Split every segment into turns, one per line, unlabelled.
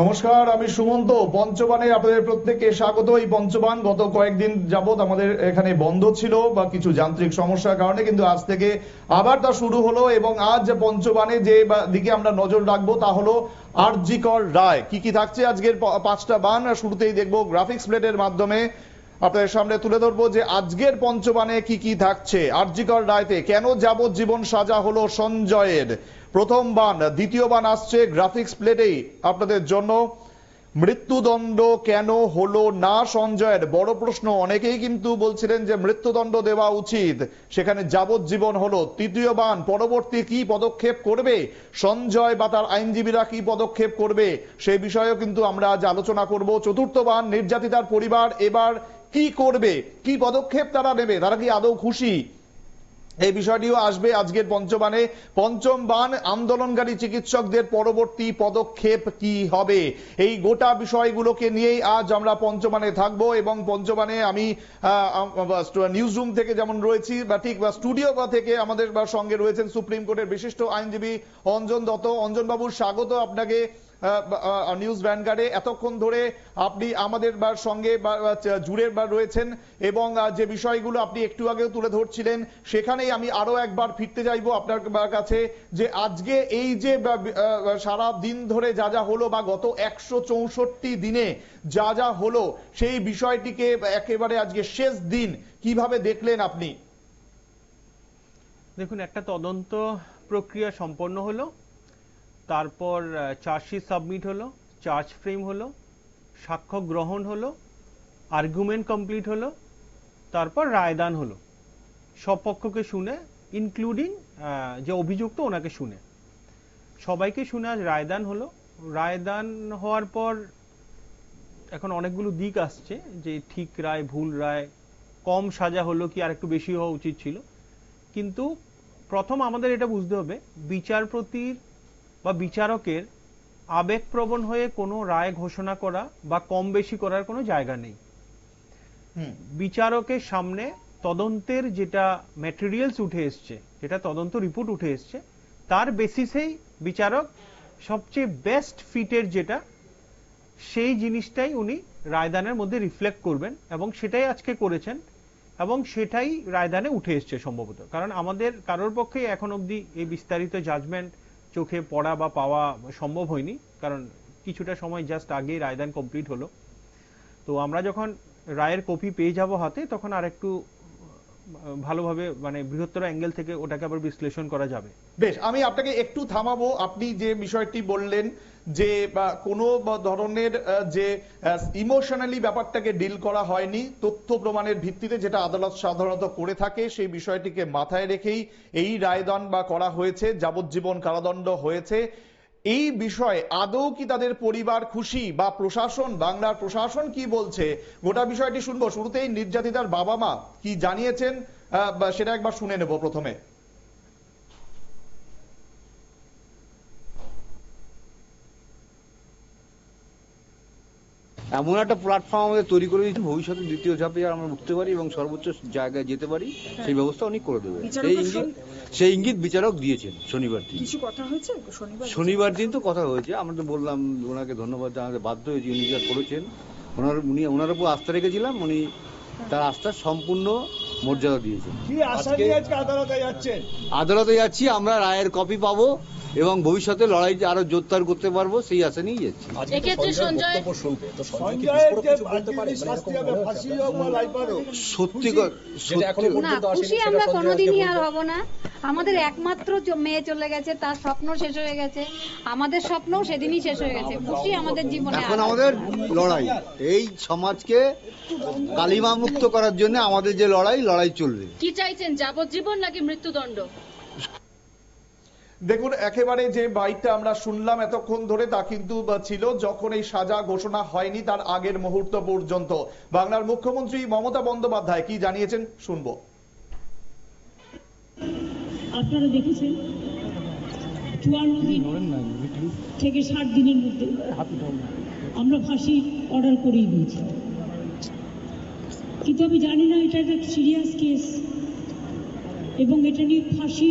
নমস্কার, আমি সুমন্ত। পঞ্চবানে আপনাদের প্রত্যেককে স্বাগত। এই পঞ্চবান গত কয়েকদিন যাবৎ আমাদের এখানে বন্ধ ছিল বা কিছু যান্ত্রিক সমস্যার কারণে, কিন্তু আজ থেকে আবার তা শুরু হলো এবং আজ পঞ্চবানে যে দিকে আমরা নজর রাখব তা হলো আরজিকর রায়। কি কি থাকছে আজকের পাঁচটা বান? শুরুতেই দেখব গ্রাফিক্স প্লেটের মাধ্যমে আপনাদের সামনে তুলে ধরবো যে আজকের পঞ্চবানে কি কি থাকছে আরজিকর রায়তে। কেন যাবজ্জীবন সাজা হলো সঞ্জয়ের? প্রথম বান দ্বিতীয় বান আসছে গ্রাফিক্স প্লেটেই আপনাদের জন্য। মৃত্যুদণ্ড কেন হলো না, সঞ্জয়ের বড় প্রশ্ন। অনেকেই কিন্তু বলছিলেন যে মৃত্যুদণ্ড দেওয়া উচিত। সেখানে যাবজ্জীবন হলো। তৃতীয় বান পরবর্তী কি পদক্ষেপ করবে? সঞ্জয় বা তার আইনজীবীরা কি পদক্ষেপ করবে? সে বিষয়েও কিন্তু আমরা আজ আলোচনা করব। চতুর্থ বান নির্যাতিতার পরিবার এবার কি করবে? কি পদক্ষেপ তারা নেবে? তারা কি আদৌ খুশি? এই বিষয়টিও আসবে আজকের পঞ্চবানে পঞ্চম বান আন্দোলনকারী চিকিৎসকদের পরবর্তী পদক্ষেপ কি হবে? এই গোটা বিষয়গুলোকে নিয়েই আজ আমরা পঞ্চবানে থাকব এবং পঞ্চবানে আমি নিউজ রুম থেকে যেমন রয়েছি, বা ঠিক, বা স্টুডিও থেকে আমাদের বা সঙ্গে রয়েছেন সুপ্রিম কোর্টের বিশিষ্ট আইনজীবী অঞ্জন দত্ত। অঞ্জন বাবুর স্বাগত আপনাকে। নিউজ ভ্যানগার্ডে এতক্ষণ ধরে আপনি আমাদের সঙ্গে জুড়ে রয়েছেন এবং যে বিষয়গুলো আপনি একটু আগেও তুলে ধরছিলেন, সেখানেই আমি আরও একবার ফিরতে চাইব আপনার কাছে যে আজকে এই যে সারা দিন ধরে যা যা হলো বা গত একশো চৌষট্টি দিনে যা যা হলো, সেই বিষয়টিকে একেবারে আজকে শেষ দিন কীভাবে দেখলেন আপনি?
দেখুন, একটা তদন্ত প্রক্রিয়া সম্পন্ন হলো। তারপর চার্জশিট সাবমিট হলো চার্জ ফ্রেম হলো, সাক্ষ্য গ্রহণ হলো আর্গুমেন্ট কমপ্লিট হলো, তারপর রায়দান হলো। সব পক্ষকে শুনে ইনক্লুডিং যে অভিযুক্ত ওনাকে শুনে। সবাইকে শুনে আজ রায়দান হলো। রায়দান হওয়ার পর এখন অনেকগুলো দিক আসছে যে ঠিক রায়, ভুল রায়, কম সাজা হলো কি আর একটু বেশি হওয়া উচিত ছিল। কিন্তু প্রথম আমাদের এটা বুঝতে হবে, বিচারপতির বা বিচারকের আবেগপ্রবণ হয়ে কোনো রায় ঘোষণা করা বা কম বেশি করার কোনো জায়গা নেই। বিচারকের সামনে তদন্তের যেটা ম্যাটেরিয়ালস উঠে এসছে যেটা তদন্ত রিপোর্ট উঠে এসছে তার বেসিসেই বিচারক সবচেয়ে বেস্ট ফিটের যেটা সেই জিনিসটাই উনি রায়দানের মধ্যে রিফ্লেক্ট করবেন এবং সেটাই আজকে করেছেন এবং সেটাই রায়দানে উঠে এসছে সম্ভবত। কারণ আমাদের কারোর পক্ষে এখন অবধি এই বিস্তারিত জাজমেন্ট চোখে পড়া বা পাওয়া সম্ভব হয়নি, কারণ কিছুটা সময় জাস্ট আগে রায়দান কমপ্লিট হলো। তো আমরা যখন রায়ের কপি পেয়ে যাব হাতে, তখন আর একটু ভালোভাবে মানে বৃহত্তর অ্যাঙ্গেল থেকে ওটাকে আবার বিশ্লেষণ করা যাবে।
বেশ, আমি আপনাকে একটু থামাবো। আপনি যে বিষয়টি বললেন যে কোনো ধরনের যে ইমোশনালি ব্যাপারটাকে ডিল করা হয়নি, তথ্য প্রমাণের ভিত্তিতে যেটা আদালত সাধারণত করে থাকে, সেই বিষয়টিকে মাথায় রেখেই এই রায়দান বা করা হয়েছে, যাবজ্জীবন কারাদণ্ড হয়েছে। এই বিষয়ে আদৌ কি তাদের পরিবার খুশি বা প্রশাসন, বাংলার প্রশাসন কি বলছে? গোটা বিষয়টি শুনব। শুরুতেই নির্যাতিতার বাবা মা কি জানিয়েছেন? সেটা একবার শুনে নেব প্রথমে।
এমন একটা প্ল্যাটফর্ম আমাদের তৈরি করে দিয়েছে ভবিষ্যতে দ্বিতীয় ধাপে আমরা উঠতে পারি এবং সর্বোচ্চ জায়গায় যেতে পারি সেই ব্যবস্থা উনি করে দেবেন
বিচারকের
সেই ইঙ্গিত
সঙ্গে-
সেই ইঙ্গিত বিচারক দিয়েছেন শনিবার দিন।
কিছু কথা হয়েছে? শনিবার
শনিবার দিন তো কথা হয়েছে। আমরা তো বললাম ওনাকে ধন্যবাদ জানাতে বাধ্য হয়েছি উনি যা করেছেন। ওনার উনি ওনার উপর আস্থা রেখেছিলাম উনি তার আস্থার সম্পূর্ণ মর্যাদা দিয়েছেন।
কি আশা নিয়ে আজকে আদালতে যাচ্ছেন?
আদালতে যাচ্ছি আমরা রায়ের কপি পাবো। এবং ভবিষ্যতে লড়াই আরও জোরদার করতে পারব সেই আশা নিয়েই যাচ্ছি।
এক্ষেত্রে সঞ্জয়
সঞ্জয়ের যে আজীবন শাস্তি হবে ফাঁসি হোক বা লাইফার হোক
সত্যি ক- সত্যি
না খুশি আমরা কোনোদিনই আর হব না। আমাদের একমাত্র মেয়ে চলে গেছে তার স্বপ্ন শেষ হয়ে গেছে। আমাদের স্বপ্নও সেদিনই শেষ হয়ে গেছে। খুশি আমাদের জীবনে
এখন আমাদের লড়াই। এই সমাজকে কালিমা মুক্ত করার জন্য আমাদের যে লড়াই লড়াই চলবে।
কি চাইছেন যাবজ্জীবন নাকি মৃত্যুদণ্ড?
দেখুন একেবারে যে বাইকটা আমরা শুনলাম এতক্ষণ ধরে তা কিন্তু ছিল যখন এই সাজা ঘোষণা হয়নি তার আগের মুহূর্ত পর্যন্ত। বাংলার মুখ্যমন্ত্রী মমতা বন্দ্যোপাধ্যায় কি জানিয়েছেন শুনব।
আপনারা দেখেছেন? চুয়ান্ন দিন থেকে ষাট দিনের মধ্যে আমরা ফাঁসি অর্ডার করেই দিয়েছি। কিন্তু আমি জানি না এটা একটা সিরিয়াস কেস এবং এটা নিয়ে ফাঁসি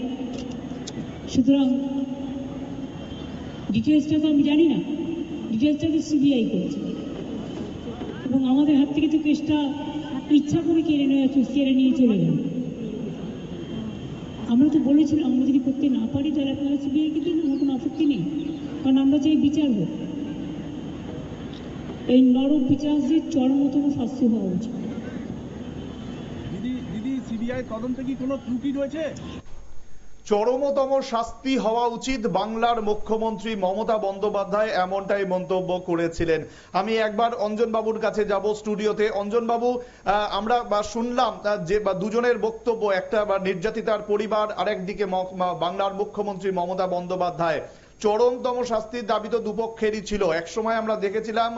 সুতরাং ডিটেলসটা তো আমি জানি না। ডিটেলসটা তো সিবিআই করেছে। এবং আমাদের হাত থেকে তো কেসটা ইচ্ছা করে কেড়ে নেওয়া কেড়ে নিয়ে চলে গেল। আমরা তো বলেছিলাম, আমরা যদি করতে না পারি তাহলে আপনারা সিবিআইকে দিন আমার কোনো আপত্তি নেই। কারণ আমরা চাই বিচার হোক। এই নরক বিচারদের চরমতম শাস্তি হওয়া উচিত।
দিদি দিদি সিবিআই তদন্তে কি কোনো ত্রুটি রয়েছে?
চরমতম শাস্তি হওয়া উচিত বাংলার মুখ্যমন্ত্রী মমতা বন্দ্যোপাধ্যায় এমনটাই মন্তব্য করেছিলেন। আমি একবার অঞ্জন বাবুর কাছে যাব স্টুডিওতে। অঞ্জন বাবু আমরা বা শুনলাম যে বা দুজনের বক্তব্য, একটা বা নির্যাতিতার পরিবার আরেকদিকে বাংলার মুখ্যমন্ত্রী মমতা বন্দ্যোপাধ্যায়। চরমতম শাস্তির দাবি তো দুপক্ষেরই ছিল। একসময় আমরা দেখেছিলাম,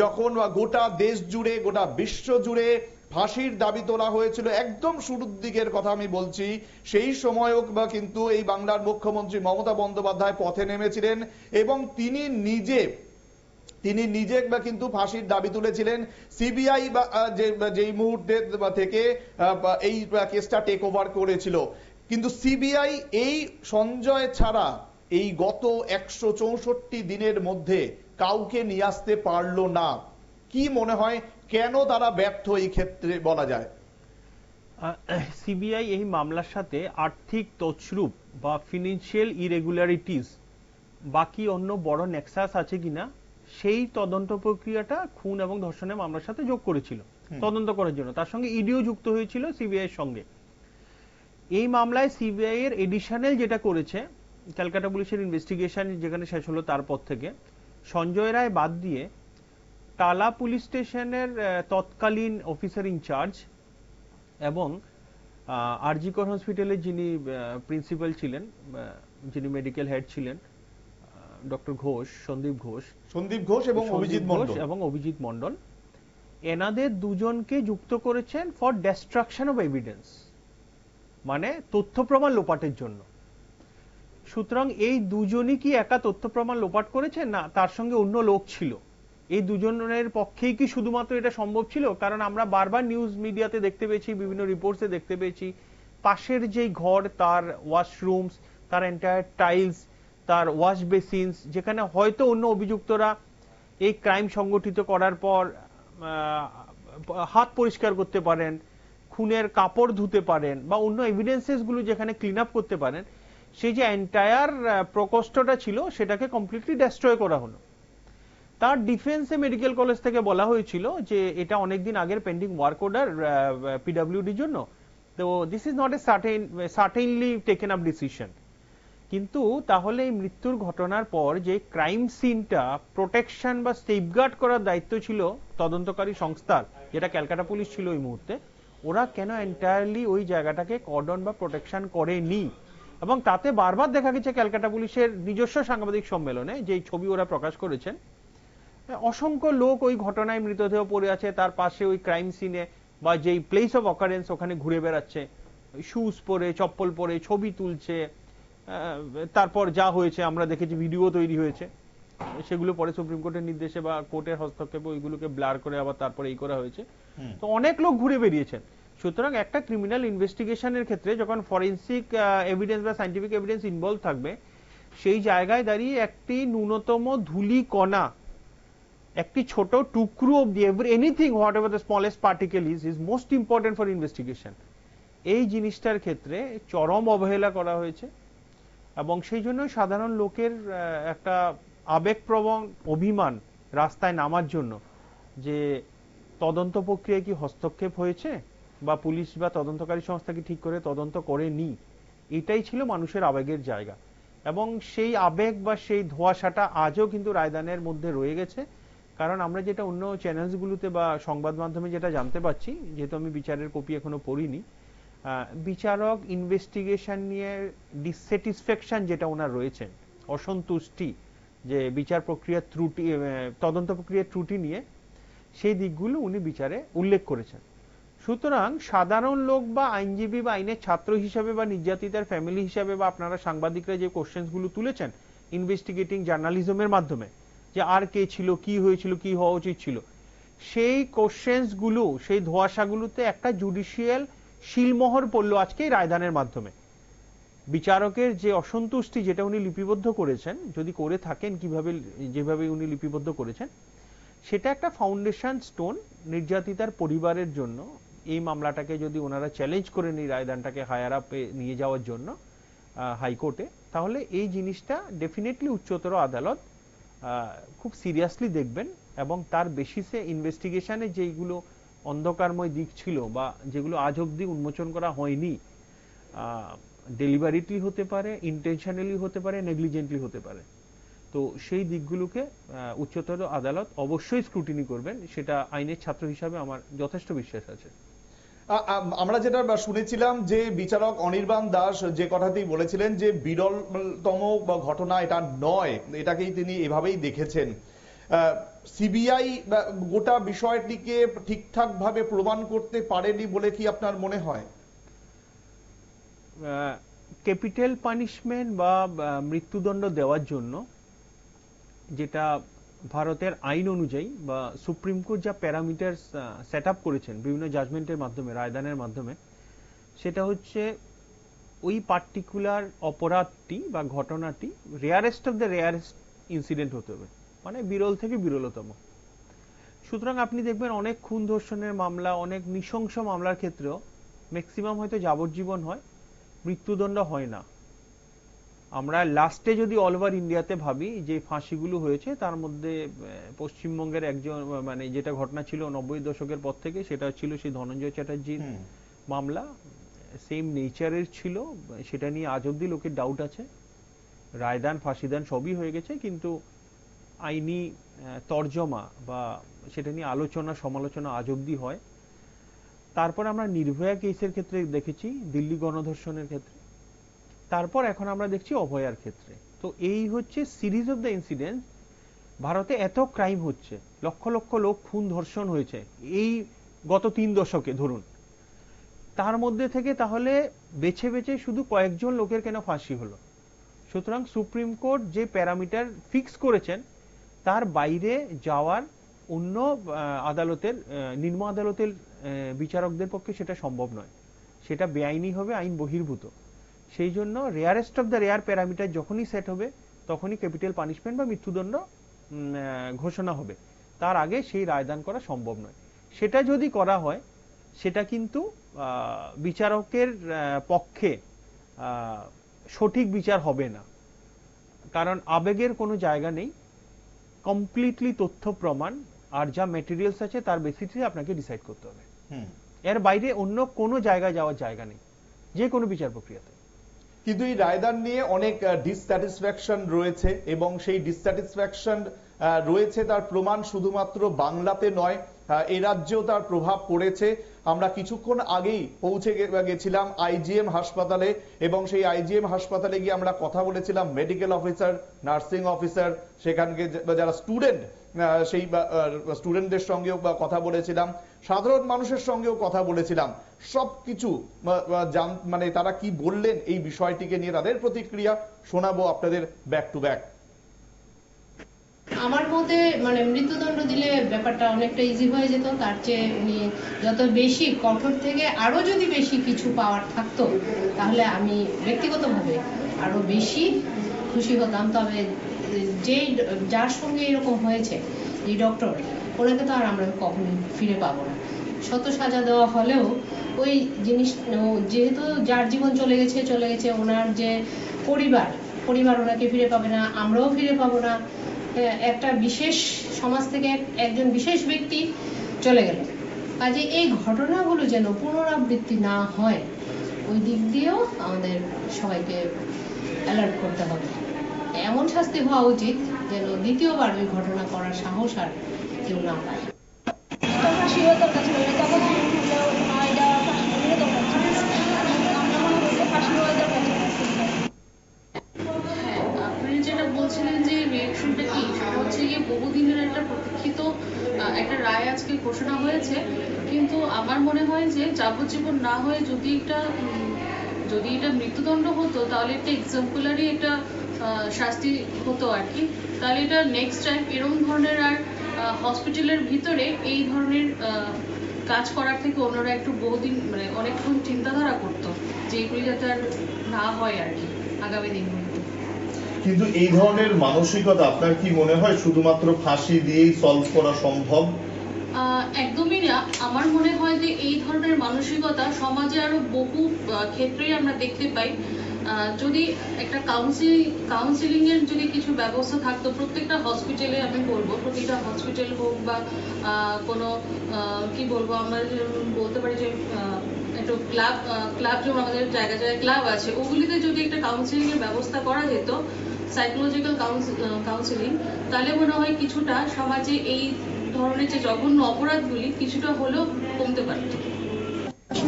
যখন গোটা দেশ জুড়ে, গোটা বিশ্ব জুড়ে ফাঁসির দাবি তোলা হয়েছিল। একদম শুরুর দিকের কথা আমি বলছি। সেই সময়ও বা কিন্তু এই বাংলার মুখ্যমন্ত্রী মমতা বন্দ্যোপাধ্যায় পথে নেমেছিলেন এবং তিনি নিজে তিনি নিজে বা কিন্তু ফাঁসির দাবি তুলেছিলেন। সিবিআই বা যেই মুহূর্তে থেকে এই কেসটা টেক ওভার করেছিল। কিন্তু সিবিআই এই সঞ্জয় ছাড়া এই গত একশো চৌষট্টি দিনের মধ্যে কাউকে নিয়ে আসতে পারল না। কি মনে হয় কেন তারা ব্যর্থ এই ক্ষেত্রে বলা যায়?
সিবিআই এই মামলার সাথে আর্থিক তছরূপ বা ফিনান্সিয়াল ইরেগুলারিটিস বাকি অন্য বড় নেক্সাস আছে কিনা সেই তদন্ত প্রক্রিয়াটা খুন এবং ধর্ষণের মামলার সাথে যোগ করেছিল তদন্ত করার জন্য। তার সঙ্গে ইডিও যুক্ত হয়েছিল সিবিআই এর সঙ্গে। এই মামলায় সিবিআই এর এডিশনাল যেটা করেছে ক্যালকাটা পুলিশের ইনভেস্টিগেশন যেখানে শেষ হলো তারপর থেকে সঞ্জয় রায় বাদ দিয়ে টালা পুলিশ স্টেশনের তৎকালীন অফিসার ইনচার্জ এবং আরজিকর হসপিটালের যিনি প্রিন্সিপাল ছিলেন যিনি মেডিকেল হেড ছিলেন ডক্টর ঘোষ সন্দীপ ঘোষ।
সন্দীপ ঘোষ এবং অভিজিৎ
ঘোষ
মন্ডল
এবং অভিজিৎ মন্ডল এনাদের দুজনকে যুক্ত করেছেন ফর ডেস্ট্রাকশন অফ এভিডেন্স মানে তথ্য প্রমাণ লোপাটের জন্য। সুতরাং এই দুজনই কি একা তথ্য প্রমাণ লোপাট করেছে? না তার সঙ্গে অন্য লোক ছিল। এই দুজনের পক্ষেই কি শুধুমাত্র এটা সম্ভব ছিল? কারণ আমরা বারবার নিউজ মিডিয়াতে দেখতে পেয়েছি, বিভিন্ন রিপোর্টসে দেখতে পেয়েছি, পাশের যেই ঘর, তার ওয়াশরুমস তার এন্টায়ার টাইলস তার ওয়াশ বেসিনস যেখানে হয়তো অন্য অভিযুক্তরা এই ক্রাইম সংগঠিত করার পর হাত পরিষ্কার করতে পারেন, খুনের কাপড় ধুতে পারেন বা অন্যগুলো যেখানে ক্লিন আপ করতে পারেন, সেই যে এন্টায়ার প্রকোষ্ঠটা ছিল, সেটাকে কমপ্লিটলি ডেস্ট্রয় করা হলো। তার ডিফেন্সে মেডিকেল কলেজ থেকে বলা হয়েছিল যে এটা অনেকদিন আগের পেন্ডিং ওয়ার্ক অর্ডার পিডাব্লিউডির জন্য। তো this is not a certain certainly taken up decision কিন্তু তাহলে এই মৃত্যুর ঘটনার পর যে ক্রাইম সিনটা প্রোটেকশন বা সেফগার্ড করার দায়িত্ব ছিল তদন্তকারী সংস্থার, যেটা ক্যালকাটা পুলিশ ছিল ওই মুহূর্তে, ওরা কেন এন্টায়ারলি ওই জায়গাটাকে কর্ডন বা প্রোটেকশন করেনি? এবং তাতে বারবার দেখা গেছে ক্যালকাটা পুলিশের নিজস্ব সাংবাদিক সম্মেলনে যে ছবি ওরা প্রকাশ করেছেন অসংখ্য লোক ওই ঘটনায় মৃতদেহ পড়ে আছে তার পাশে ওই ক্রাইম সিনে বা যেই প্লেস অফ অকারেন্স ওখানে ঘুরে বেড়াচ্ছে। শুজ পরে চপ্পল পরে ছবি তুলছে তারপর যা হয়েছে আমরা দেখেছি ভিডিও তৈরি হয়েছে। সেগুলো পরে সুপ্রিম কোর্টের নির্দেশে বা কোর্টের হস্তক্ষেপে ওইগুলোকে ব্লার করে আবার তারপরে এই করা হয়েছে। তো অনেক লোক ঘুরে বেরিয়েছেন। সুতরাং একটা ক্রিমিনাল ইনভেস্টিগেশনের ক্ষেত্রে যখন ফরেন্সিক এভিডেন্স বা সাইন্টিফিক এভিডেন্স ইনভলভ থাকবে সেই জায়গায় দাঁড়িয়ে একটি ন্যূনতম ধূলি কণা একটি ছোট টুকরো অব্দি anything whatever the smallest particle is is most important for investigation এই জিনিসটার ক্ষেত্রে চরম অবহেলা করা হয়েছে, এবং সেই জন্য সাধারণ লোকের একটা আবেগপ্রবণ অভিমান রাস্তায় নামার জন্য যে তদন্ত প্রক্রিয়ায় কি হস্তক্ষেপ হয়েছে বা পুলিশ বা তদন্তকারী সংস্থা কি ঠিক করে তদন্ত করেনি, এটাই ছিল মানুষের আবেগের জায়গা। এবং সেই আবেগ বা সেই ধোঁয়াশাটা আজও কিন্তু রায়দানের মধ্যে রয়ে গেছে। কারণ আমরা যেটা অন্য চ্যানেলসগুলোতে বা সংবাদ মাধ্যমে যেটা জানতে পাচ্ছি, যেহেতু আমি বিচারের কপি এখনও পড়িনি বিচারক ইনভেস্টিগেশন নিয়ে ডিসস্যাটিসফ্যাকশন যেটা ওনার রয়েছেন অসন্তুষ্টি যে বিচার প্রক্রিয়ার ত্রুটি তদন্ত প্রক্রিয়ার ত্রুটি নিয়ে, সেই দিকগুলো উনি বিচারে উল্লেখ করেছেন। সুতরাং সাধারণ লোক বা আইনজীবী বা আইনের ছাত্র হিসাবে বা নির্যাতিতার ফ্যামিলি হিসাবে বা আপনারা সাংবাদিকরা যে কোশ্চেন্সগুলো তুলেছেন ইনভেস্টিগেটিং জার্নালিজমের মাধ্যমে যে আর কে ছিল, কি হয়েছিল, কি হওয়া উচিত ছিল। সেই কোশ্চেন্সগুলো, সেই ধোঁয়াশাগুলোতে একটা জুডিশিয়াল শিলমোহর পড়ল আজকে রায়দানের মাধ্যমে। বিচারকের যে অসন্তুষ্টি যেটা উনি লিপিবদ্ধ করেছেন, যদি করে থাকেন কীভাবে, যেভাবে উনি লিপিবদ্ধ করেছেন, সেটা একটা ফাউন্ডেশন স্টোন নির্যাতিতার পরিবারের জন্য, এই মামলাটাকে যদি ওনারা চ্যালেঞ্জ করে নিই রায়দানটাকে হায়ার আপে নিয়ে যাওয়ার জন্য হাইকোর্টে তাহলে এই জিনিসটা ডেফিনেটলি উচ্চতর আদালত খুব সিরিয়াসলি দেখবেন এবং তার বেসিসে ইনভেস্টিগেশনে যেগুলো অন্ধকারময় দিক ছিল বা যেগুলো আজ অব্দি উন্মোচন করা হয়নি ডেলিভারিটলি হতে পারে ইন্টেনশনালি হতে পারে নেগলিজেন্টলি হতে পারে। তো সেই দিকগুলোকে উচ্চতর আদালত অবশ্যই স্ক্রুটিনি করবেন, সেটা আইনের ছাত্র হিসাবে আমার যথেষ্ট বিশ্বাস আছে।
আমরা যেটা শুনেছিলাম যে বিচারক অনির্বাণ দাস যে কথাটি বলেছিলেন যে বিরলতম ঘটনা এটা নয়, এটাকেই তিনি এভাবেই দেখেছেন। সিবিআই গোটা বিষয়টিকে ঠিকঠাক ভাবে প্রমাণ করতে পারেনি বলে কি আপনার মনে হয়?
ক্যাপিটাল পানিশমেন্ট বা মৃত্যুদণ্ড দেওয়ার জন্য যেটা ভারতের আইন অনুযায়ী বা সুপ্রিম কোর্ট যা প্যারামিটার সেট আপ করেছেন বিভিন্ন জাজমেন্টের মাধ্যমে, রায়দানের মাধ্যমে, সেটা হচ্ছে ওই পার্টিকুলার অপরাধটি বা ঘটনাটি rarest of the rarest incident হতে হবে। মানে বিরল থেকে বিরলতম। সুতরাং আপনি দেখবেন অনেক খুন ধর্ষণের মামলা, অনেক নৃশংস মামলার ক্ষেত্রেও ম্যাক্সিমাম হয়তো যাবজ্জীবন হয়, মৃত্যুদণ্ড হয় না। আমরা লাস্টে যদি অল ওভার ইন্ডিয়াতে ভাবি যে ফাঁসিগুলো হয়েছে তার মধ্যে পশ্চিমবঙ্গের একজন মানে যেটা ঘটনা ছিল নব্বই দশকের পর থেকে সেটা ছিল সেই ধনঞ্জয় চ্যাটার্জির মামলা। সেম নেচারের ছিল সেটা নিয়ে আজ অব্দি লোকের ডাউট আছে। রায়দান ফাঁসিদান সবই হয়ে গেছে কিন্তু আইনি তর্জমা বা সেটা নিয়ে আলোচনা সমালোচনা আজ অব্দি হয়। তারপর আমরা নির্ভয়া কেসের ক্ষেত্রে দেখেছি দিল্লি গণধর্ষণের ক্ষেত্রে। তারপর এখন আমরা দেখছি অভয়ার ক্ষেত্রে। তো এই হচ্ছে সিরিজ অফ দ্য ইনসিডেন্ট। ভারতে এত ক্রাইম হচ্ছে, লক্ষ লক্ষ লোক খুন, ধর্ষণ হয়েছে, এই গত তিন দশকে ধরুন। তার মধ্যে থেকে তাহলে বেছে বেছে শুধু কয়েকজন লোকের কেন ফাঁসি হলো? সুতরাং সুপ্রিম কোর্ট যে প্যারামিটার ফিক্স করেছেন, তার বাইরে যাওয়ার অন্য আদালতের নিম্ন আদালতের বিচারকদের পক্ষে সেটা সম্ভব নয়। সেটা বেআইনি হবে, আইন বহির্ভূত। সেই জন্য rarest of the rare parameter যখনই সেট হবে তখনই ক্যাপিটাল পানিশমেন্ট বা মৃত্যুদণ্ড ঘোষণা হবে। তার আগে সেই রায়দান করা সম্ভব নয়। সেটা যদি করা হয় সেটা কিন্তু বিচারকের পক্ষে সঠিক বিচার হবে না। কারণ আবেগের কোনো জায়গা নেই। কমপ্লিটলি তথ্য প্রমাণ আর যা মেটেরিয়ালস আছে তার বেসিসে আপনাকে ডিসাইড করতে হবে।
হুম।
এর বাইরে অন্য কোনো জায়গায় যাওয়ার জায়গা নেই। যে কোনো বিচার প্রক্রিয়াতে।
কিন্তু এই রায়দান নিয়ে অনেক ডিসস্যাটিসফ্যাকশন রয়েছে এবং সেই ডিসস্যাটিসফ্যাকশন রয়েছে তার প্রমাণ শুধুমাত্র বাংলাতে নয় এ রাজ্যেও তার প্রভাব পড়েছে। আমরা কিছুক্ষণ আগেই পৌঁছে গেছিলাম আইজিএম হাসপাতালে এবং সেই আইজিএম হাসপাতালে গিয়ে আমরা কথা বলেছিলাম মেডিকেল অফিসার নার্সিং অফিসার সেখানকে যারা স্টুডেন্ট সেই স্টুডেন্টদের সঙ্গেও কথা বলেছিলাম সাধারণ মানুষের সঙ্গেও কথা বলেছিলাম। সবকিছু আহ, আহ, মানে তারা কি বললেন এই বিষয়টিকে নিয়ে তাদের প্রতিক্রিয়া শোনাবো আপনাদের ব্যাক টু ব্যাক
আমার মতে মানে মৃত্যুদণ্ড দিলে ব্যাপারটা অনেকটা ইজি হয়ে যেত। তার চেয়ে উনি যত বেশি কঠোর থেকে আরও যদি বেশি কিছু পাওয়ার থাকতো তাহলে আমি ব্যক্তিগতভাবে আরও বেশি খুশি হতাম। তবে যেই যার সঙ্গে এরকম হয়েছে এই ডক্টর ওনাকে তো আর আমরা কখনোই ফিরে পাবো না। শত সাজা দেওয়া হলেও ওই জিনিস যেহেতু যার জীবন চলে গেছে চলে গেছে ওনার যে পরিবার পরিবার ওনাকে ফিরে পাবে না, আমরাও ফিরে পাবো না। একটা বিশেষ সমাজ থেকে এক- একজন বিশেষ ব্যক্তি চলে গেল। কাজে এই ঘটনাগুলো যেন পুনরাবৃত্তি না হয়, ওই দিক দিয়েও আমাদের সবাইকে অ্যালার্ট করতে হবে। এমন শাস্তি হওয়া উচিত যেন দ্বিতীয়বার ওই ঘটনা করার সাহস আর কেউ না পায়।
এটা এটা
হ্যাঁ বলছিলেন যে রিয়েকশনটা বহুদিনের একটা প্রতীক্ষিত একটা রায় আজকে ঘোষণা হয়েছে। কিন্তু আমার মনে হয় যে যাবজ্জীবন না হয়ে যদি একটা উম, যদি এটা মৃত্যুদণ্ড হতো তাহলে একটা এক্সাম্পলারি একটা শাস্তি হতো আর কি। তাহলে এটা নেক্সট টাইম এরকম ধরনের আর হসপিটালের ভিতরে এই ধরনের কাজ করার থেকে অন্যরা একটু বহুদিন মানে অনেকক্ষণ চিন্তাধারা করতো যে এগুলি যাতে আর না হয় আর কি আগামী দিনগুলোতে।
কিন্তু এই ধরনের মানসিকতা আপনার কি মনে হয় শুধুমাত্র ফাঁসি দিয়েই সলভ করা সম্ভব?
একদমই না। আমার মনে হয় যে এই ধরনের মানসিকতা সমাজে আরও বহু ক্ষেত্রেই আমরা দেখতে পাই। যদি একটা কাউন্সিল কাউন্সিলিং এর যদি কিছু ব্যবস্থা থাকতো, প্রত্যেকটা হসপিটালে আমি বলব, প্রতিটা হসপিটাল হোক বা কোনো কি বলব আমরা বলতে পারি যে একটু ক্লাব ক্লাব যেমন আমাদের জায়গায় জায়গায় ক্লাব আছে, ওগুলিতে যদি একটা কাউন্সিলিং এর ব্যবস্থা করা যেত সাইকোলজিক্যাল কাউন্সিলিং তাহলে মনে হয় কিছুটা সমাজে এই ধরনের যে জঘন্য অপরাধগুলি কিছুটা হলেও কমতে পারত।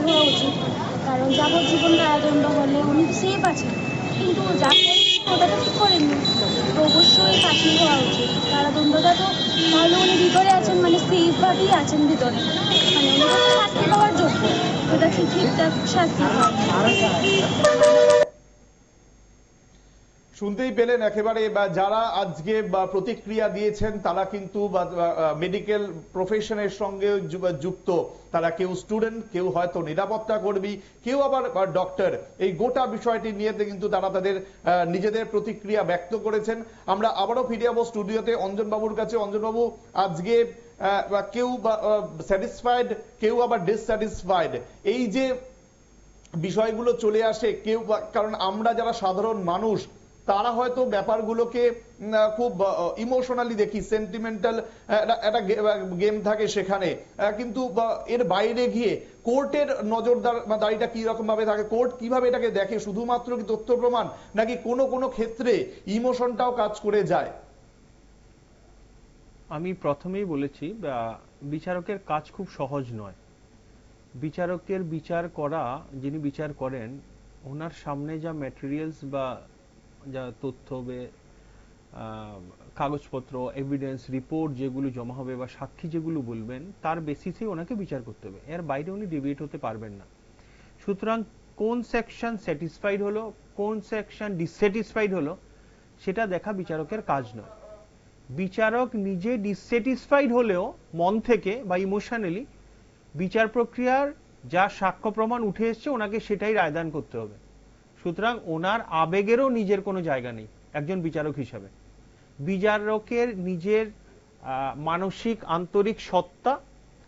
হওয়া উচিত। কারণ যাবজ্জীবন কারাদণ্ড হলে উনি সেফ আছেন। কিন্তু যা তো ঠিক করেননি অবশ্যই ফাঁসি হওয়া উচিত। কারাদণ্ডটা তো তাহলে উনি ভিতরে আছেন মানে সেফভাবেই আছেন ভিতরে। মানে উনি শাস্তি পাওয়ার যোগ্য। ওটা ঠিক ঠিকঠাক শাস্তি
শুনতেই পেলেন একেবারে, বা যারা আজকে প্রতিক্রিয়া দিয়েছেন, তারা কিন্তু মেডিকেল প্রফেশনের সঙ্গে যুক্ত। তারা কেউ স্টুডেন্ট কেউ হয়তো নিরাপত্তা কর্মী, কেউ আবার ডক্টর এই গোটা বিষয়টি নিয়ে কিন্তু তারা তাদের নিজেদের প্রতিক্রিয়া ব্যক্ত করেছেন। আমরা আবারও ফিরে যাব স্টুডিওতে অঞ্জন বাবুর কাছে অঞ্জন বাবু আজকে কেউ স্যাটিসফাইড কেউ আবার ডিসস্যাটিসফাইড এই যে বিষয়গুলো চলে আসে, কেউ কারণ আমরা যারা সাধারণ মানুষ তারা হয়তো ব্যাপারগুলোকে খুব ইমোশনালি দেখি সেন্টিমেন্টাল একটা গেম থাকে সেখানে। কিন্তু এর বাইরে গিয়ে কোর্টের নজরদারিটা কি রকম ভাবে থাকে, কোর্ট কীভাবে এটাকে দেখে, শুধুমাত্র কি তথ্য প্রমাণ নাকি কোনো কোনো ক্ষেত্রে ইমোশনটাও কাজ করে যায়?
আমি প্রথমেই বলেছি বিচারকের কাজ খুব সহজ নয়। বিচারকের বিচার করা, যিনি বিচার করেন, ওনার সামনে যা ম্যাটেরিয়ালস বা যা তথ্য কাগজপত্র এভিডেন্স রিপোর্ট যেগুলো জমা হবে বা সাক্ষী যেগুলো বলবেন, তার বেসিসে ওনাকে বিচার করতে হবে। এর বাইরে উনি ডিবেট হতে পারবেন না। সুতরাং কোন সেকশন স্যাটিসফাইড হলো, কোন সেকশন ডিসস্যাটিসফাইড হলো, সেটা দেখা বিচারকের কাজ নয়। বিচারক নিজে ডিসস্যাটিসফাইড হলেও মন থেকে বা ইমোশনালি বিচার প্রক্রিয়ার যা সাক্ষ্য প্রমাণ উঠে এসছে, ওনাকে সেটাই রায়দান করতে হবে। সুতরাং ওনার আবেগেরও নিজের কোনো জায়গা নেই, একজন বিচারক হিসাবে। বিচারকের নিজের মানসিক, আন্তরিক সত্তা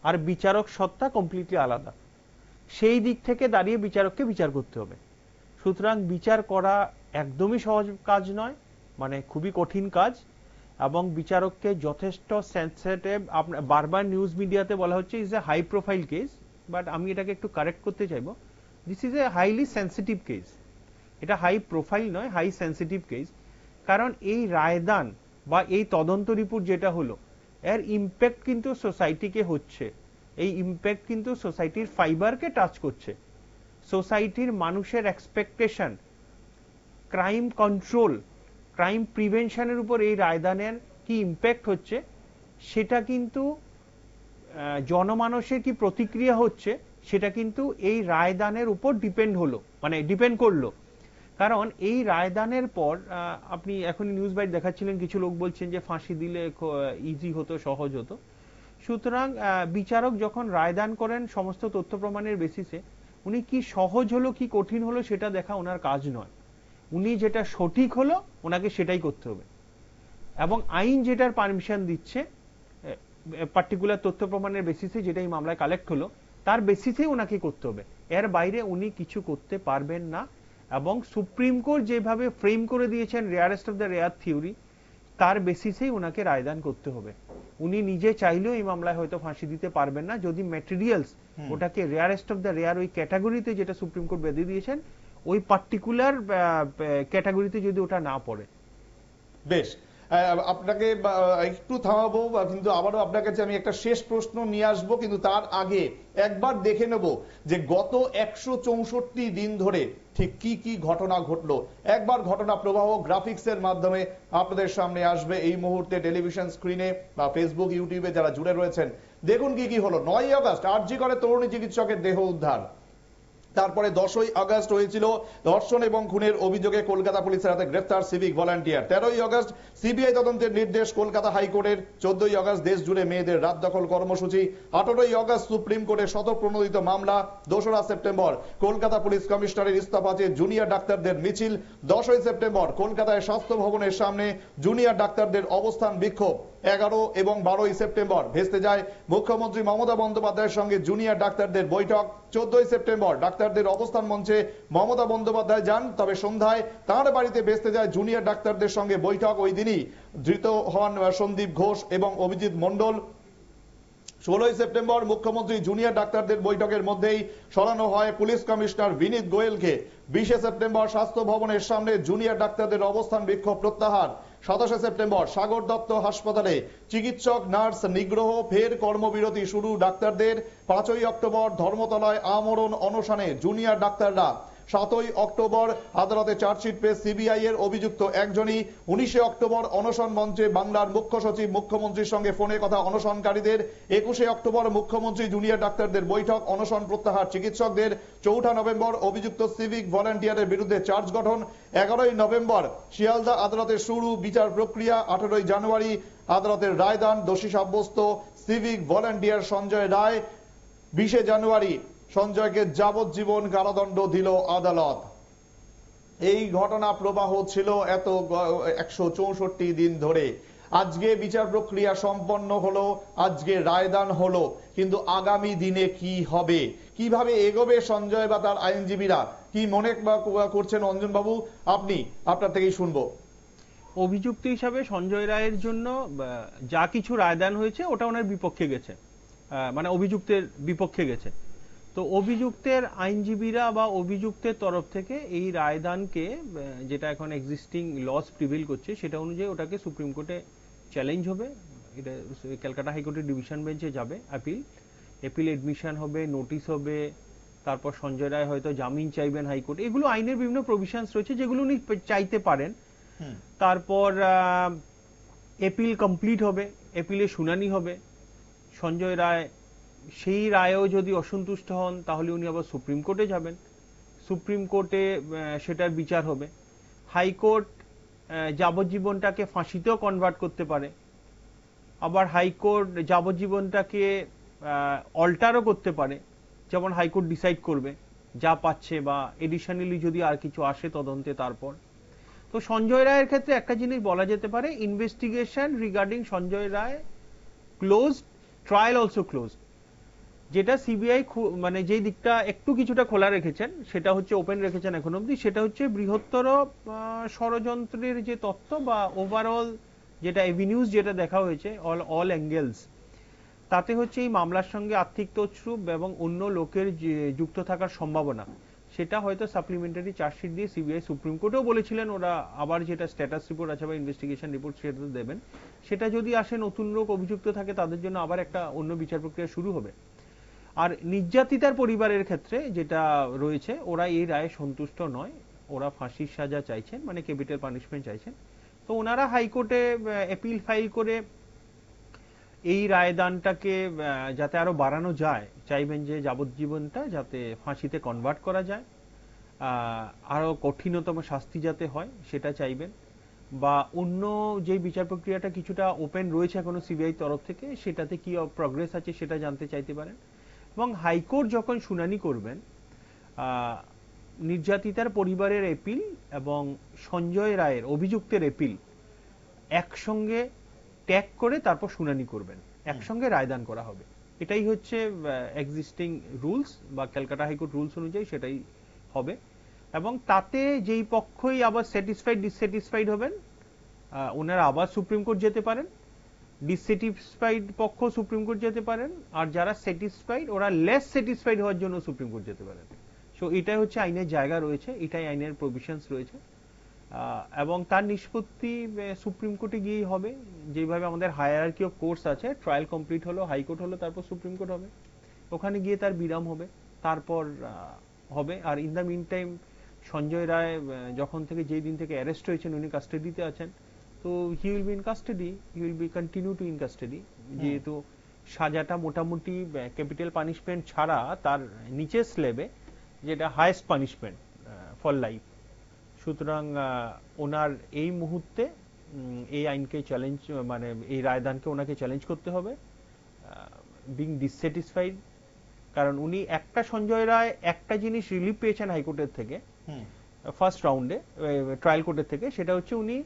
আর বিচারক সত্তা কমপ্লিটলি আলাদা। সেই দিক থেকে দাঁড়িয়ে বিচারককে বিচার করতে হবে। সুতরাং বিচার করা একদমই সহজ কাজ নয় মানে খুবই কঠিন কাজ এবং বিচারককে যথেষ্ট সেন্সিটিভ আপনার বারবার নিউজ মিডিয়াতে বলা হচ্ছে is a high profile case but আমি এটাকে একটু কারেক্ট করতে চাইব। This is a highly sensitive case এটা হাই প্রোফাইল নয় হাই সেন্সিটিভ কেস কারণ এই রায়দান বা এই তদন্ত রিপোর্ট যেটা হলো, এর ইম্প্যাক্ট কিন্তু সোসাইটিকে হচ্ছে। এই ইম্প্যাক্ট কিন্তু সোসাইটির ফাইবারকে টাচ করছে। সোসাইটির মানুষের এক্সপেকটেশন ক্রাইম কন্ট্রোল ক্রাইম প্রিভেনশনের উপর এই রায়দানের কি ইম্প্যাক্ট হচ্ছে, সেটা কিন্তু জনমানসের কি প্রতিক্রিয়া হচ্ছে, সেটা কিন্তু এই রায়দানের উপর ডিপেন্ড হলো মানে ডিপেন্ড করল। কারণ এই রায়দানের পর আপনি এখন নিউজ বাইট দেখাচ্ছিলেন, কিছু লোক বলছেন যে ফাঁসি দিলে ইজি হতো, সহজ হতো। সুতরাং বিচারক যখন রায়দান করেন সমস্ত তথ্য প্রমাণের বেসিসে উনি কি সহজ হলো, কি কঠিন হলো সেটা দেখা ওনার কাজ নয়। উনি যেটা সঠিক হলো, ওনাকে সেটাই করতে হবে। এবং আইন যেটার পারমিশন দিচ্ছে পার্টিকুলার তথ্য প্রমাণের বেসিসে যেটা এই মামলায় কালেক্ট হলো, তার বেসিসে ওনাকে করতে হবে। এর বাইরে উনি কিছু করতে পারবেন না। এবং সুপ্রিম কোর্ট যেভাবে ফ্রেম করে দিয়েছেন rarest of the rare theory তার বেসিসেই ওনাকে রায়দান করতে হবে। উনি নিজে চাইলেও এই মামলায় হয়তো ফাঁসি দিতে পারবেন না। যদি ম্যাটেরিয়ালস ওটাকে রেয়ারেস্ট অফ দ্য রেয়ার ওই ক্যাটাগরিতে যেটা সুপ্রিম কোর্ট বেঁধে দিয়েছেন ওই পার্টিকুলার ক্যাটাগরিতে যদি ওটা না পড়ে।
বেশ। আপনাকে একটু থামাবো কিন্তু আবারও আপনার কাছে আমি একটা শেষ প্রশ্ন নিয়ে আসব, কিন্তু তার আগে একবার দেখে নেব যে গত একশো চৌষট্টি দিন ধরে ঠিক কি কি ঘটনা ঘটলো। একবার ঘটনা প্রবাহ গ্রাফিক্স এর মাধ্যমে আপনাদের সামনে আসবে এই মুহূর্তে টেলিভিশন স্ক্রিনে বা ফেসবুক, ইউটিউবে যারা জুড়ে রয়েছেন। দেখুন কি কি হলো। নয় আগস্ট, আরজি করে তরুণী চিকিৎসকের দেহ উদ্ধার। তারপরে দশই আগস্ট হয়েছিল ধর্ষণ এবং খুনের অভিযোগে কলকাতা পুলিশের হাতে গ্রেফতার সিভিক ভলান্টিয়ার। তেরোই আগস্ট সিবিআই তদন্তের নির্দেশ কলকাতা হাইকোর্টের। চোদ্দই আগস্ট দেশ জুড়ে মেয়েদের রাত দখল কর্মসূচি। আঠারোই আগস্ট সুপ্রিম কোর্টে শতপ্রণোদিত মামলা, দোসরা সেপ্টেম্বর। কলকাতা পুলিশ কমিশনারের ইস্তফা চেয়ে জুনিয়র ডাক্তারদের মিছিল। দশই সেপ্টেম্বর কলকাতায় স্বাস্থ্য ভবনের সামনে জুনিয়র ডাক্তারদের অবস্থান বিক্ষোভ। এগারো এবং বারোই সেপ্টেম্বর ভেস্তে যায় মুখ্যমন্ত্রী মমতা বন্দ্যোপাধ্যায়ের সঙ্গে জুনিয়র ডাক্তারদের বৈঠক। চোদ্দই সেপ্টেম্বর ডাক্তারদের অবস্থান মঞ্চে মমতা বন্দ্যোপাধ্যায় যান, তবে সন্ধ্যায় তার বাড়িতে ভেস্তে যায় জুনিয়র ডাক্তারদের সঙ্গে বৈঠক। ওই দিনই ধৃত হন সন্দীপ ঘোষ এবং অভিজিৎ মণ্ডল। ষোলোই সেপ্টেম্বর মুখ্যমন্ত্রী জুনিয়র ডাক্তারদের বৈঠকের মধ্যেই সরানো হয় পুলিশ কমিশনার বিনীত গোয়েলকে। বিশে সেপ্টেম্বর স্বাস্থ্য ভবনের সামনে জুনিয়র ডাক্তারদের অবস্থান বিক্ষোভ প্রত্যাহার। সাতাশে সেপ্টেম্বর সাগর দত্ত হাসপাতালে চিকিৎসক, নার্স নিগ্রহ, ফের কর্মবিরতি শুরু ডাক্তারদের। পাঁচই অক্টোবর ধর্মতলায় আমরণ অনশনে জুনিয়র ডাক্তাররা সাতই অক্টোবর আদালতে চার্জশিট পেশ সিবিআই এর অভিযুক্ত একজনই উনিশে অক্টোবর অনশন মঞ্চে বাংলার মুখ্য সচিব, মুখ্যমন্ত্রীর সঙ্গে ফোনে কথা অনশনকারীদের। একুশে অক্টোবর মুখ্যমন্ত্রী, জুনিয়র ডাক্তারদের বৈঠক, অনশন প্রত্যাহার চিকিৎসকদের। চৌঠা নভেম্বর অভিযুক্ত সিভিক ভলান্টিয়ারের বিরুদ্ধে চার্জ গঠন। এগারোই নভেম্বর শিয়ালদা আদালতের শুরু বিচার প্রক্রিয়া। আঠারোই জানুয়ারি আদালতের রায়দান। দোষী সাব্যস্ত সিভিক ভলান্টিয়ার সঞ্জয় রায়। বিশে জানুয়ারি সঞ্জয়কে যাবজ্জীবন কারাদণ্ড দিল আদালত। এই ঘটনা প্রবাহ ছিল এত একশো চৌষট্টি দিন ধরে। আজকে বিচার প্রক্রিয়া সম্পন্ন হলো, আজকে রায়দান হলো, কিন্তু আগামী দিনে কি হবে? কীভাবে এগোবে সঞ্জয় বা তার আইনজীবীরা? কি মনে করছেন অঞ্জন বাবু আপনি, আপনার থেকেই শুনব।
অভিযুক্ত হিসাবে সঞ্জয় রায়ের জন্য যা কিছু রায়দান হয়েছে, ওটা ওনার বিপক্ষে গেছে। মানে অভিযুক্তের বিপক্ষে গেছে। তো অভিযুক্তের আইনজীবীরা বা অভিযুক্তের তরফ থেকে এই রায়দানকে যেটা এখন এক্সিস্টিং লস প্রিভিল করছে সেটা অনুযায়ী ওটাকে সুপ্রিম কোর্টে চ্যালেঞ্জ হবে। এটা ক্যালকাটা হাইকোর্টের ডিভিশন বেঞ্চে যাবে অ্যাপিল অ্যাপিল এডমিশন হবে নোটিশ হবে তারপর সঞ্জয় রায় হয়তো জামিন চাইবেন হাইকোর্ট। এগুলো আইনের বিভিন্ন প্রভিশনস রয়েছে যেগুলো উনি চাইতে পারেন। তারপর এপিল কমপ্লিট হবে এপিলে শুনানি হবে। সঞ্জয় রায় সেই রায়েও যদি অসন্তুষ্ট হন, তাহলে উনি আবার সুপ্রিম কোর্টে যাবেন। সুপ্রিম কোর্টে সেটার বিচার হবে। হাইকোর্ট যাবজ্জীবনটাকে ফাঁসিতেও কনভার্ট করতে পারে। আবার হাইকোর্ট যাবজ্জীবনটাকে অল্টারও করতে পারে। যেমন হাইকোর্ট ডিসাইড করবে যা পাচ্ছে বা এডিশনালি যদি আর কিছু আসে তদন্তে তারপর। তো সঞ্জয় রায়ের ক্ষেত্রে একটা জিনিস বলা যেতে পারে investigation regarding Sanjay Roy close trial also close যেটা সিবিআই মানে যেই দিকটা একটু কিছুটা খোলা রেখেছেন, সেটা হচ্ছে ওপেন রেখেছেন এখন অবধি, সেটা হচ্ছে বৃহত্তর ষড়যন্ত্রের যে তত্ত্ব বা ওভারঅল যেটা এভিনিউজ যেটা দেখা হয়েছে অল অল অ্যাঙ্গেলস তাতে হচ্ছে এই মামলার সঙ্গে আর্থিক তছরূপ এবং অন্য লোকের যুক্ত থাকার সম্ভাবনা, সেটা হয়তো সাপ্লিমেন্টারি চার্জশিট দিয়ে সিবিআই সুপ্রিম কোর্টেও বলেছিলেন, ওরা আবার যেটা স্ট্যাটাস রিপোর্ট আছে বা ইনভেস্টিগেশন রিপোর্ট সেটা দেবেন, সেটা যদি আসে নতুন লোক অভিযুক্ত থাকে, তাদের জন্য আবার একটা অন্য বিচার প্রক্রিয়া শুরু হবে। আর নির্যাতিতার পরিবারের ক্ষেত্রে যেটা রয়েছে, ওরা এই রায়ে সন্তুষ্ট নয়। ওরা ফাঁসির সাজা চাইছেন মানে ক্যাপিটাল পানিশমেন্ট চাইছেন। তো ওনারা হাইকোর্টে অ্যাপিল ফাইল করে এই রায়দানটাকে যাতে আরও বাড়ানো যায়, চাইবেন যে যাবজ্জীবনটা যাতে ফাঁসিতে কনভার্ট করা যায় আরও কঠিনতম শাস্তি যাতে হয়, সেটা চাইবেন। বা অন্য যে বিচার প্রক্রিয়াটা কিছুটা ওপেন রয়েছে এখনও সিবিআই তরফ থেকে, সেটাতে কি প্রগ্রেস আছে সেটা জানতে চাইতে পারেন। এবং হাইকোর্ট যখন শুনানি করবেন নির্যাতিতার পরিবারের এপিল এবং সঞ্জয় রায়ের অভিযুক্তের এপিল একসঙ্গে ট্যাগ করে তারপর শুনানি করবেন। একসঙ্গে রায়দান করা হবে। এটাই হচ্ছে এক্সিস্টিং রুলস বা ক্যালকাটা হাইকোর্ট রুলস অনুযায়ী সেটাই হবে। এবং তাতে যেই পক্ষই আবার স্যাটিসফাইড ডিসস্যাটিসফাইড হবেন ওনারা আবার সুপ্রিম কোর্ট যেতে পারেন। ডিসস্যাটিসফাইড পক্ষ সুপ্রিম কোর্ট যেতে পারেন, আর যারা স্যাটিসফাইড ওরা লেস স্যাটিসফাইড হওয়ার জন্য সুপ্রিম কোর্ট যেতে পারেন। সো এটাই হচ্ছে আইনের জায়গা রয়েছে, এটাই আইনের প্রভিশনস রয়েছে। এবং তার নিষ্পত্তি সুপ্রিম কোর্টে গিয়েই হবে। যেভাবে আমাদের হায়ারার্কি অফ কোর্স আছে ট্রায়াল কমপ্লিট হলো হাইকোর্ট হলো, তারপর সুপ্রিম কোর্ট হবে। ওখানে গিয়ে তার বিরাম হবে, তারপর হবে। আর in the meantime Sanjay Roy যখন থেকে যেই দিন থেকে অ্যারেস্ট হয়েছেন, উনি কাস্টাডিতে আছেন। তো he will be in custody he will be continue to in custody যেহেতু সাজাটা মোটামুটি ক্যাপিটাল পানিশমেন্ট ছাড়া তার নিচে স্লেবে যেটা হাইয়েস্ট পানিশমেন্ট ফর লাইফ সুতরাং ওনার এই মুহূর্তে এই আইনকে চ্যালেঞ্জ মানে এই রায়দানকে ওনাকে চ্যালেঞ্জ করতে হবে বিং ডিসস্যাটিসফাইড কারণ উনি একটা সঞ্জয় রায় একটা জিনিস রিলিফ পেয়েছেন হাইকোর্টের থেকে ফার্স্ট রাউন্ডে ট্রায়াল কোর্টের থেকে সেটা হচ্ছে উনি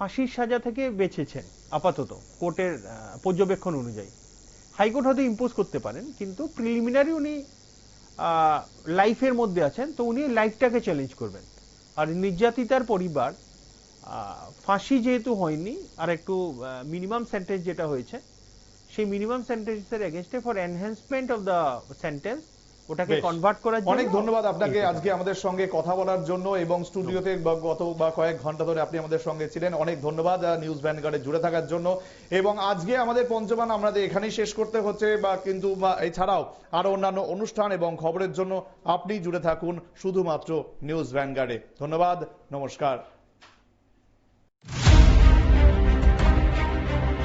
ফাঁসির সাজা থেকে বেঁচেছেন, আপাতত কোর্টের পর্যবেক্ষণ অনুযায়ী। হাইকোর্ট হয়তো ইম্পোজ করতে পারেন, কিন্তু প্রিলিমিনারি উনি লাইফের মধ্যে আছেন, তো উনি লাইফটাকে চ্যালেঞ্জ করবেন। আর নির্যাতিতার পরিবার ফাঁসি যেহেতু হয়নি, আর একটু মিনিমাম সেন্টেন্স যেটা হয়েছে, সেই মিনিমাম সেন্টেন্সের এগেনস্টে for enhancement of the sentence ওটাকে কনভার্ট করার জন্য
অনেক ধন্যবাদ আপনাকে আজকে আমাদের সঙ্গে কথা বলার জন্য এবং স্টুডিওতে গত বা কয়েক ঘণ্টা ধরে আপনি আমাদের সঙ্গে ছিলেন। অনেক ধন্যবাদ নিউজ ভ্যানগার্ডে জুড়ে থাকার জন্য। এবং আজকে আমাদের পঞ্চমান আমাদের এখানেই শেষ করতে হচ্ছে বা কিন্তু এছাড়াও আরও অন্যান্য অনুষ্ঠান এবং খবরের জন্য আপনি জুড়ে থাকুন শুধুমাত্র নিউজ ভ্যানগার্ডে ধন্যবাদ নমস্কার।